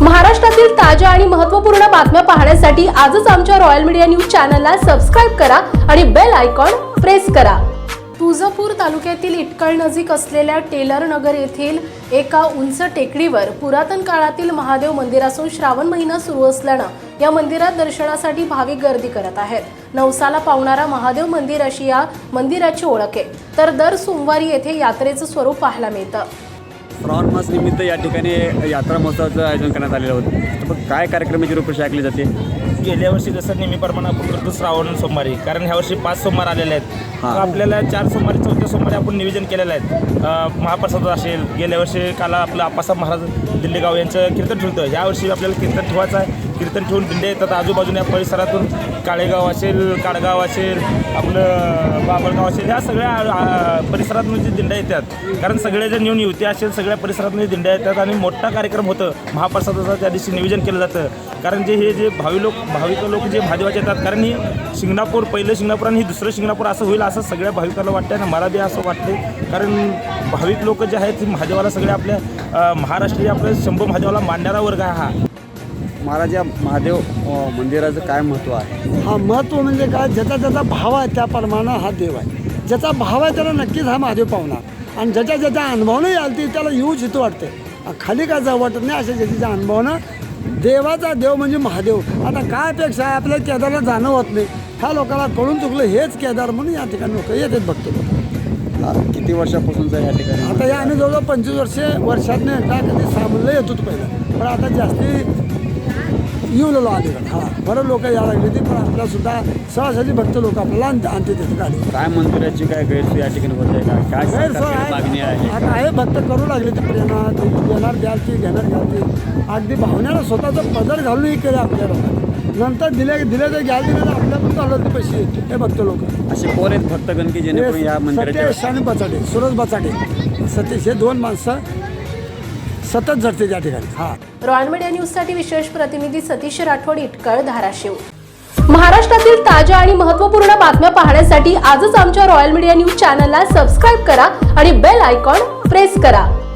महाराष्ट्रातील ताज्या आणि महत्त्वपूर्ण बातम्या पाहण्यासाठी आजच आमच्या रॉयल मीडिया न्यूज चॅनलला सबस्क्राईब करा आणि बेल आयकॉन प्रेस करा. तुळजापूर तालुक्यातील इटकळ नजीक असलेल्या टेलर नगर येथील एका उंच टेकडीवर पुरातन काळातील महादेव मंदिर असून श्रावण महिना सुरू असल्यानं या मंदिरात दर्शनासाठी भाविक गर्दी करत आहेत. नवसाला पावणारा महादेव मंदिर अशी या मंदिराची ओळख आहे. तर दर सोमवारी येथे यात्रेचं स्वरूप पाहायला मिळतं. श्रावण मास निमित्त या ठिकाणी यात्रा महोत्सवाचं आयोजन करण्यात आलेलं होतं. तर मग काय कार्यक्रमाची रूपरेषा ऐकली जाते? गेल्या वर्षी जसं नेहमीप्रमाणे आपण करतो श्रावण सोमवारी कारण ह्या वर्षी पाच सोमवार आलेले आहेत. आपल्याला चार सोमवारी चौथ्या सोमवारी आपण नियोजन केलेलं आहे. महाप्रसाद असेल गेल्या वर्षी काला आपलं आप्पासाहेब महाराज दिल्लीगाव यांचं कीर्तन ठेवतं यावर्षी आपल्याला कीर्तन ठेवायचं आहे. कीर्तन ठेवून दिंडे येतात. आजूबाजूने परिसरातून काळेगाव असेल काडगाव असेल आपलं बाबळगाव असेल ह्या सगळ्या परिसरातून परिसरात म्हणजे दिंड्या येतात. कारण सगळे जण येऊन युवती असेल सगळ्या परिसरातून दिंड्या येतात आणि मोठा कार्यक्रम होतं. महाप्रसादाचं त्या दिवशी नियोजन केलं जातं. कारण जे हे जे भावी लोक भाविक लोक जे महादेवाचे येतात कारण ही शिंगणापूर पहिलं शिंगणापूर आणि ही दुसरं शिंगणापूर असं होईल असं सगळ्या भाविकाला वाटतं आणि मला बी असं वाटते कारण भाविक लोक जे आहेत ते महादेवाला सगळ्या आपल्या महाराष्ट्रीय आपल्या शंभू महादेवाला मानणारा वर्ग आहे हा. महाराज या महादेव मंदिराचं काय महत्त्व आहे? हा महत्त्व म्हणजे काय? ज्याचा ज्याचा भाव आहे त्याप्रमाणे हा देव आहे. ज्याचा भाव आहे त्याला नक्कीच हा महादेव पावणार. आणि ज्याच्या ज्याच्या अनुभवानं आलती त्याला येऊच इथं वाटते. खाली काय जावं वाटत नाही अशा ज्याच्या अनुभवानं देवाचा देव म्हणजे महादेव. आता काय अपेक्षा आहे? आपल्याला केदारला जाणं होत नाही. ह्या लोकांना कळून चुकलं हेच केदार म्हणून या ठिकाणी लोक येतात बघतो किती वर्षापासूनचं आहे या ठिकाणी? आता या आम्ही जवळजवळ पंचवीस वर्षे वर्षातनं एकदा कधी सामनला येत होतो पहिलं. पण आता जास्ती येऊ अलीकडे हां बरं लोक यायला लागली ती पण आपल्याला सुद्धा सहजाची भक्त लोक आपल्याला आणते आणते तिथे गाडी. काय मंदिराची काय गैरसोय या ठिकाणी होते का? काय गैरसोय मागणी आहे. आहे? आता आहे भक्त करू लागले ते प्रेरणा ते देणार द्याल ती घेणार घ्याल ती अगदी भावनेला स्वतःचं पदर घालूनही केलं आपल्या लोकांनी नंतर दिले दिले तर घ्याल दिले तर आपल्या पण चालत ते पैसे? हे भक्त लोक. असे कोण आहेत भक्तगण की जेणेकरून या मंदिराच्या सतीश आणि बचाटे सुरज बचाटे. सतीश हे दोन माणसं सतत झडते त्या ठिकाणी. हा. रॉयल मीडिया न्यूजसाठी विशेष प्रतिनिधी सतीश राठोड इटकळ धाराशिव. महाराष्ट्रातील ताज्या आणि महत्त्वपूर्ण बातम्या पाहण्यासाठी आजच आमच्या रॉयल मीडिया न्यूज चॅनलला सबस्क्राईब करा आणि बेल आयकॉन प्रेस करा.